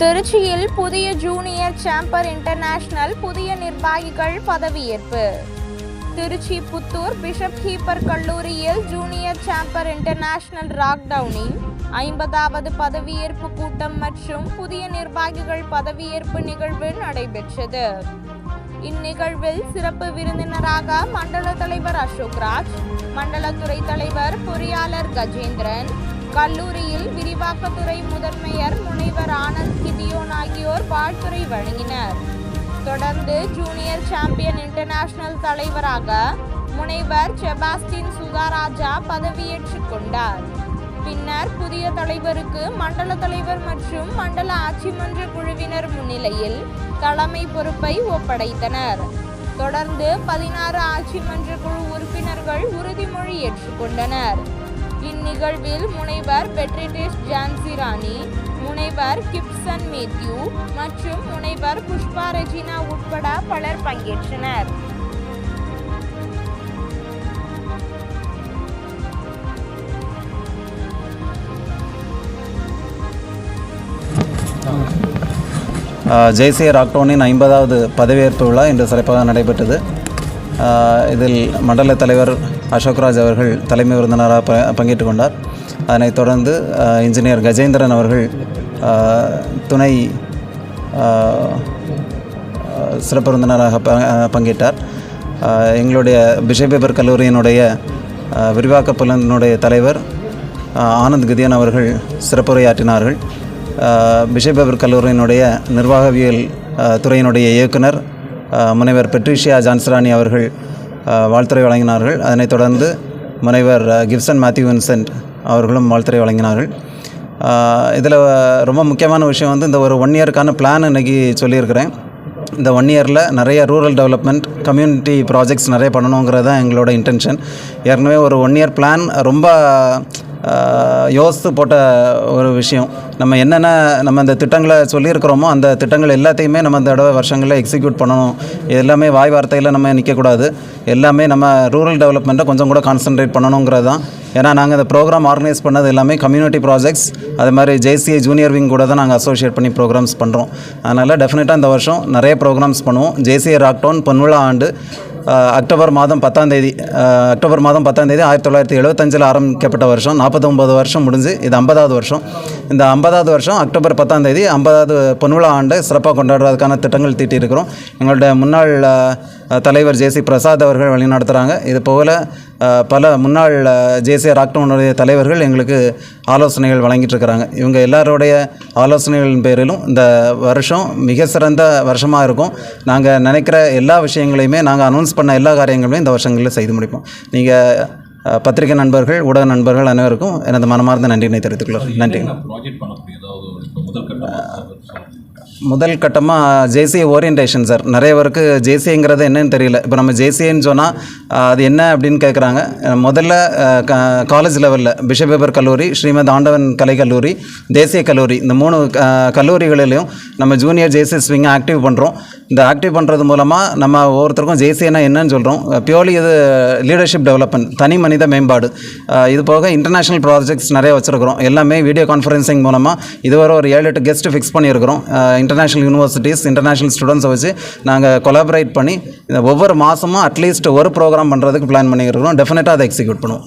திருச்சியில் புதிய junior chamber international புதிய நிர்வாகிகள் பதவியேற்பு. திருச்சி புத்தூர் பிஷப் ஹீப்பர் கல்லூரியில் ஜூனியர் சாம்பர் இன்டர்நேஷனல் ராக்டவுனின் ஐம்பதாவது பதவியேற்பு கூட்டம் மற்றும் புதிய நிர்வாகிகள் பதவியேற்பு நிகழ்வு நடைபெற்றது. இந்நிகழ்வில் சிறப்பு விருந்தினராக மண்டல தலைவர் அசோக்ராஜ் மண்டல துறை தலைவர் பொறியாளர் கஜேந்திரன் கல்லூரியில் விரிவாக்கத்துறை முதன்மையர் முனைவர் ஆனந்த் கிதியோன் ஆகியோர் வாழ்த்துரை வழங்கினர். தொடர்ந்து ஜூனியர் சாம்பியன் இன்டர்நேஷனல் தலைவராக முனைவர் செபாஸ்டின் சுதாராஜா பதவியேற்றுக் கொண்டார். பின்னர் புதிய தலைவருக்கு மண்டல தலைவர் மற்றும் மண்டல ஆட்சிமன்ற குழுவினர் முன்னிலையில் தலைமை பொறுப்பை ஒப்படைத்தனர். தொடர்ந்து பதினாறு ஆட்சிமன்ற குழு உறுப்பினர்கள் உறுதிமொழி ஏற்றுக்கொண்டனர் இந்நிகழ்வில் முனைவர் பெட்ரிடேஷ் ஜான்சி ராணி முனைவர் கிப்சன் மேத்யூ மற்றும் முனைவர் புஷ்பா ரெஜினா உட்பட பலர் பங்கேற்றனர். ஜெய்சே ராக்டோனின் ஐம்பதாவது பதவியேற்பு விழா இன்று சிறப்பாக நடைபெற்றது. இதில் மண்டல தலைவர் அசோக்ராஜ் அவர்கள் தலைமை விருந்தினராக ப பங்கேற்றுக் கொண்டார். அதனைத் தொடர்ந்து இன்ஜினியர் கஜேந்திரன் அவர்கள் துணை சிறப்பு விருந்தினராக ப பங்கேற்றார். எங்களுடைய பிஷப்பேபர் கல்லூரியினுடைய விரிவாக்க புலனுடைய தலைவர் ஆனந்த் கிதியன் அவர்கள் சிறப்புரையாற்றினார்கள். பிஷப்பேபர் கல்லூரியினுடைய நிர்வாகவியல் துறையினுடைய இயக்குனர் முனைவர் பெட்ரிஷியா ஜான்சராணி அவர்கள் வாழ்த்துறை வழங்கினார்கள். அதனைத் தொடர்ந்து முனைவர் கிப்சன் மேத்யூ வின்சென்ட் அவர்களும் வாழ்த்துறை வழங்கினார்கள். இதில் ரொம்ப முக்கியமான விஷயம் வந்து இந்த ஒரு ஒன் இயருக்கான பிளான் இன்றைக்கி சொல்லியிருக்கிறேன். இந்த ஒன் இயரில் நிறைய ரூரல் டெவலப்மெண்ட் கம்யூனிட்டி ப்ராஜெக்ட்ஸ் நிறைய பண்ணணுங்கிறது தான் எங்களோட இன்டென்ஷன் ஏற்கனவே ஒரு ஒன் இயர் பிளான் ரொம்ப யோசித்து போட்ட ஒரு விஷயம். நம்ம என்னென்ன நம்ம இந்த திட்டங்களை சொல்லியிருக்கிறோமோ அந்த திட்டங்கள் எல்லாத்தையுமே நம்ம இந்த தடவை வருஷங்களில் எக்ஸிக்யூட் பண்ணணும். இது எல்லாமே வாய் வார்த்தையில் நம்ம நிற்கக்கூடாது. எல்லாமே நம்ம ரூரல் டெவலப்மெண்ட்டை கொஞ்சம் கூட கான்சென்ட்ரேட் பண்ணணுங்கிறது தான். ஏன்னா நாங்கள் இந்த ப்ரோக்ராம் ஆர்கனைஸ் பண்ணது எல்லாமே கம்யூனிட்டி ப்ராஜெக்ட்ஸ் அது மாதிரி ஜேசிஐ ஜூனியர் விங் கூட தான் நாங்கள் அசோசியேட் பண்ணி ப்ரோக்ராம்ஸ் பண்ணுறோம் அதனால் டெஃபினட்டாக இந்த வருஷம் நிறைய ப்ரோக்ராம்ஸ் பண்ணுவோம். ஜேசிஐ ராக்டவுன் பொன்விழா ஆண்டு. அக்டோபர் மாதம் பத்தாம் தேதி அக்டோபர் மாதம் பத்தாம் தேதி ஆயிரத்தி தொள்ளாயிரத்தி எழுபத்தஞ்சில் ஆரம்பிக்கப்பட்ட வருஷம். நாற்பத்தொம்பது வருஷம் முடிஞ்சு இது ஐம்பதாவது வருஷம். இந்த ஐம்பதாவது வருஷம் அக்டோபர் பத்தாம் தேதி ஐம்பதாவது பொன்விழா ஆண்டு சிறப்பாக கொண்டாடுறதுக்கான திட்டங்கள் தீட்டியிருக்கிறோம். எங்களுடைய முன்னாள் தலைவர் ஜேசி பிரசாத் அவர்கள் வழிநடத்துகிறாங்க இது போல பல முன்னாள் ஜேசி ராக்டவுனுடைய தலைவர்கள் எங்களுக்கு ஆலோசனைகள் வழங்கிட்டு இருக்கிறாங்க இவங்க எல்லாருடைய ஆலோசனைகளின் பேரிலும் இந்த வருஷம் மிக சிறந்த வருஷமாக இருக்கும். நாங்கள் நினைக்கிற எல்லா விஷயங்களையுமே நாங்கள் அனௌன்ஸ் பண்ண எல்லா காரியங்களையும் இந்த வருஷங்களில் செய்து முடிப்போம். நீங்கள் பத்திரிகை நண்பர்கள் ஊடக நண்பர்கள் அனைவருக்கும் எனது மனமார்ந்த நன்றியினை தெரிவித்துக் கொள்கிறேன். நன்றி. முதல் கட்டமாக முதல் ஜேசிஏ ஓரியன்டேஷன் சார் நிறைய பேருக்கு ஜேசிஏங்கிறது என்னன்னு தெரியல. இப்போ நம்ம ஜேசிஏன்னு சொன்னால் அது என்ன அப்படின்னு கேட்குறாங்க முதல்ல காலேஜ் லெவலில் பிஷபேபர் கல்லூரி ஸ்ரீமத் ஆண்டவன் கலை கல்லூரி தேசிய கல்லூரி இந்த மூணு கல்லூரிகளிலையும் நம்ம ஜூனியர் ஜேசி ஸ்விங்கை ஆக்டிவ் பண்ணுறோம் இந்த ஆக்டிவ் பண்ணுறது மூலமாக நம்ம ஒவ்வொருத்தருக்கும் ஜேசிஏனா என்னன்னு சொல்கிறோம் பியோர்லி இது லீடர்ஷிப் டெவலப்மெண்ட் தனி மனித மேம்பாடு. இது போக இன்டர்நேஷ்னல் ப்ராஜெக்ட்ஸ் நிறைய வச்சுருக்கிறோம். எல்லாமே வீடியோ கான்ஃபரன்சிங் மூலமாக இதுவரை ஒரு ஏழு எட்டு கெஸ்ட்டு ஃபிக்ஸ் பண்ணியிருக்கிறோம். இன்டர்நேஷ்னல் யூனிவர்சிட்டிஸ் இன்டர்நேஷ்னல் ஸ்டூடெண்ட்ஸை வச்சு நாங்கள் கொலாபரேட் பண்ணி இந்த ஒவ்வொரு மாதமும் அட்லீஸ்ட் ஒரு ப்ரோக்ராம் பண்ணுறதுக்கு பிளான் பண்ணிக்கிறோம் டெஃபினட்டாக அதை எக்ஸிக்யூட் பண்ணுவோம்.